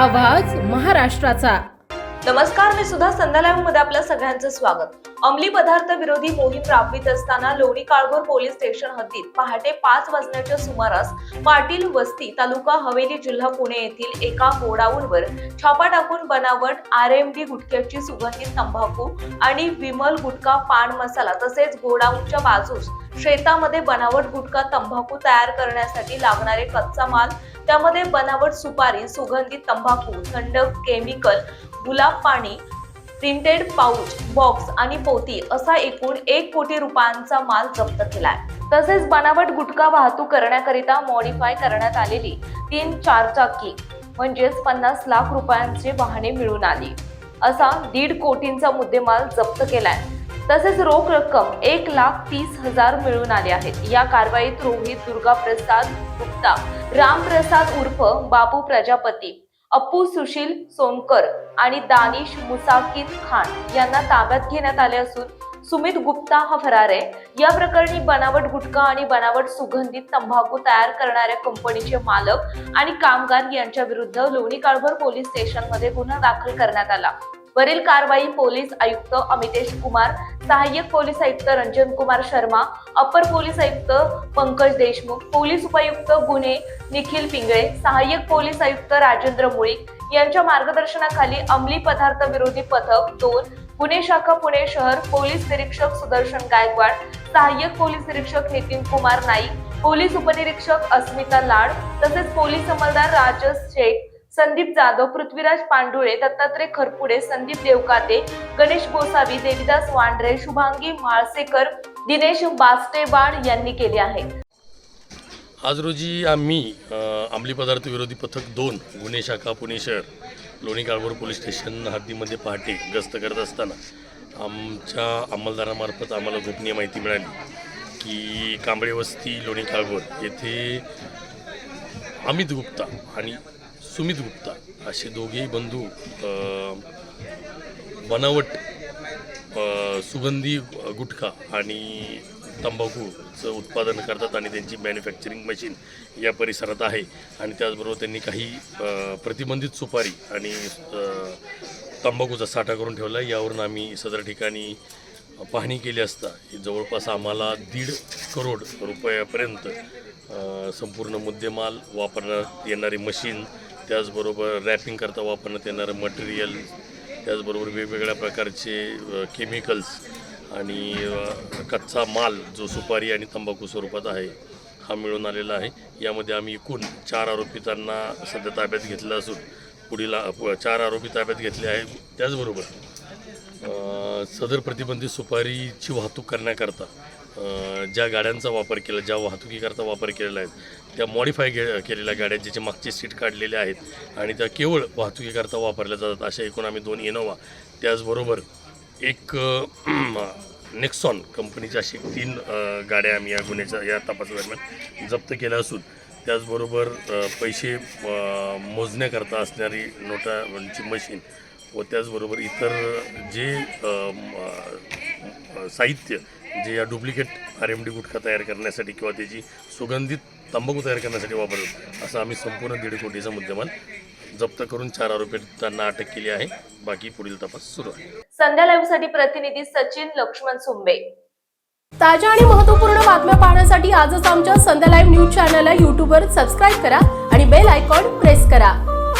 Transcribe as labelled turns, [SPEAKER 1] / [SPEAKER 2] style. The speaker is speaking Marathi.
[SPEAKER 1] महाराष्ट्राचा.
[SPEAKER 2] नमस्कार मी सुद्धा संध्यालाईव्हमध्ये आपल्या सगळ्यांचं स्वागत. अंमली पदार्थ विरोधी मोहीम राबवित असताना लोणी काळभोर पोलीस स्टेशन हद्दीत पहाटे पाच वाजण्याच्या सुमारास पाटील वस्ती तालुका हवेली जिल्हा पुणे येथील एका गोडाऊनवर छापा टाकून बनावट आर एम डी गुटख्याची सुगंधित तंबाखू आणि विमल गुटखा पान मसाला तसेच गोडाऊनच्या बाजूस शेतामध्ये बनावट गुटखा तंबाखू तयार करण्यासाठी लागणारे कच्चा माल त्यामध्ये बनावट सुपारी सुगंधित तंबाखू थंड केमिकल गुलाब पाणी प्रिंटेड पाऊच बॉक्स आणि पोती असा एकूण एक कोटी रुपयांचा माल जप्त केलाय. तसेच बनावट गुटखा वाहतूक करण्याकरिता मॉडिफाय करण्यात आलेली तीन चारचाकी म्हणजेच पन्नास लाख रुपयांची वाहने मिळून आली. असा दीड कोटींचा मुद्देमाल जप्त केलाय. तसेच रोख रक्कम एक लाख तीस हजार मिळून आले आहेत या कारवाईत रोहित दुर्गा प्रसाद गुप्ता रामप्रसाद उर्फ बापू प्रजापती अप्पू सुशील सोनकर आणि दानिश मुसाकिद खान यांना ताब्यात घेण्यात आले असून सुमित गुप्ता हा फरार आहे. या प्रकरणी बनावट गुटखा आणि बनावट सुगंधित तंबाखू तयार करणाऱ्या कंपनीचे मालक आणि कामगार यांच्या विरुद्ध लोणी काळभर पोलीस स्टेशनमध्ये गुन्हा दाखल करण्यात आला. वरील कारवाई पोलीस आयुक्त अमितेश कुमार सहाय्यक पोलीस आयुक्त रंजन कुमार शर्मा अपर पोलीस आयुक्त पंकज देशमुख पोलीस उपायुक्त गुन्हे निखिल पिंगळे सहाय्यक पोलीस आयुक्त राजेंद्र मुळीक यांच्या मार्गदर्शनाखाली अंमली पदार्थ विरोधी पथक दोन पुणे शाखा पुणे शहर पोलीस निरीक्षक सुदर्शन गायकवाड सहाय्यक पोलीस निरीक्षक नितीन कुमार नाईक पोलीस उपनिरीक्षक अस्मिता लाड तसेच पोलीस अंमलदार राजस शेख संदीप जाधव पृथ्वीराज पांडुळे दत्तात्रय खरपुडे संदीप देवकाते गणेश गोसावी देविदास वांड्रे शुभांगी म्हाळसेकर दिनेश बास्टेवाड यांनी केले आहे.
[SPEAKER 3] आज रोजी आम्ही अंमली पदार्थ विरोधी पथक दोन गुन्हे शाखा पुणे शहर लोणी काळभोर पोलीस स्टेशन हद्दीमध्ये पहाटे गस्त करत असताना आमच्या अंमलदारामार्फत आम्हाला गोपनीय माहिती मिळाली की कांबळे वस्ती लोणी काळभोर येथे अमित गुप्ता आणि सुमित गुप्ता असे दोघेही बंधू बनावट सुगंधी गुटखा आणि तंबाखूचं उत्पादन करतात आणि त्यांची मॅन्युफॅक्चरिंग मशीन या परिसरात आहे आणि त्याचबरोबर त्यांनी काही प्रतिबंधित सुपारी आणि तंबाखूचा साठा करून ठेवला आहे. यावरून आम्ही सदर ठिकाणी पाहणी केली असता जवळपास आम्हाला दीड करोड रुपयापर्यंत संपूर्ण मुद्देमाल वापरण्यात येणारी मशीन त्याचबरोबर रॅपिंग करता वापरण्यात येणारं मटेरियल त्याचबरोबर वेगवेगळ्या प्रकारचे केमिकल्स आणि कच्चा माल जो सुपारी आणि तंबाखू स्वरूपात आहे हा मिळून आलेला आहे. यामध्ये आम्ही एकूण चार आरोपितांना सध्या ताब्यात घेतलं असून पुढील चार आरोपी ताब्यात घेतले आहे त्याचबरोबर सदर प्रतिबंधित सुपारीची वाहतूक करण्याकरता ज्या गाड्यांचा वापर केला ज्या वाहतुकीकरता वापर केलेला आहे त्या मॉडिफाय के केलेल्या गाड्या ज्याचे मागचे सीट काढलेले आहेत आणि त्या केवळ वाहतुकीकरता वापरल्या जातात अशा एकूण आम्ही दोन इनोवा त्याचबरोबर एक नेक्सॉन कंपनीच्या अशी तीन गाड्या आम्ही या गुन्ह्याच्या या तपासादरम्यान जप्त केल्या असून त्याचबरोबर पैसे मोजण्याकरता असणारी नोटाची मशीन म्हणजे व त्याचबरोबर इतर जे साहित्य जे या duplicate R M D gutkha तयार करण्यासाठी किंवा त्याची सुगंधित तंबाखू तयार करण्यासाठी वापरतो असं आम्ही संपूर्ण दीड कोटीचा मुद्देमाल जप्त करून चार आरोपींना अटक केली आहे. बाकी पुढील तपास सुरू आहे.
[SPEAKER 2] संध्या लाईव्हसाठी प्रतिनिधी सचिन लक्ष्मण सुंबे.
[SPEAKER 1] ताज्या आणि महत्त्वपूर्ण बातम्या पाहण्यासाठी आजच आमच्या संध्या लाईव्ह न्यूज चॅनलला यूट्यूबवर सबस्क्राईब करा आणि बेल आयकॉन प्रेस करा.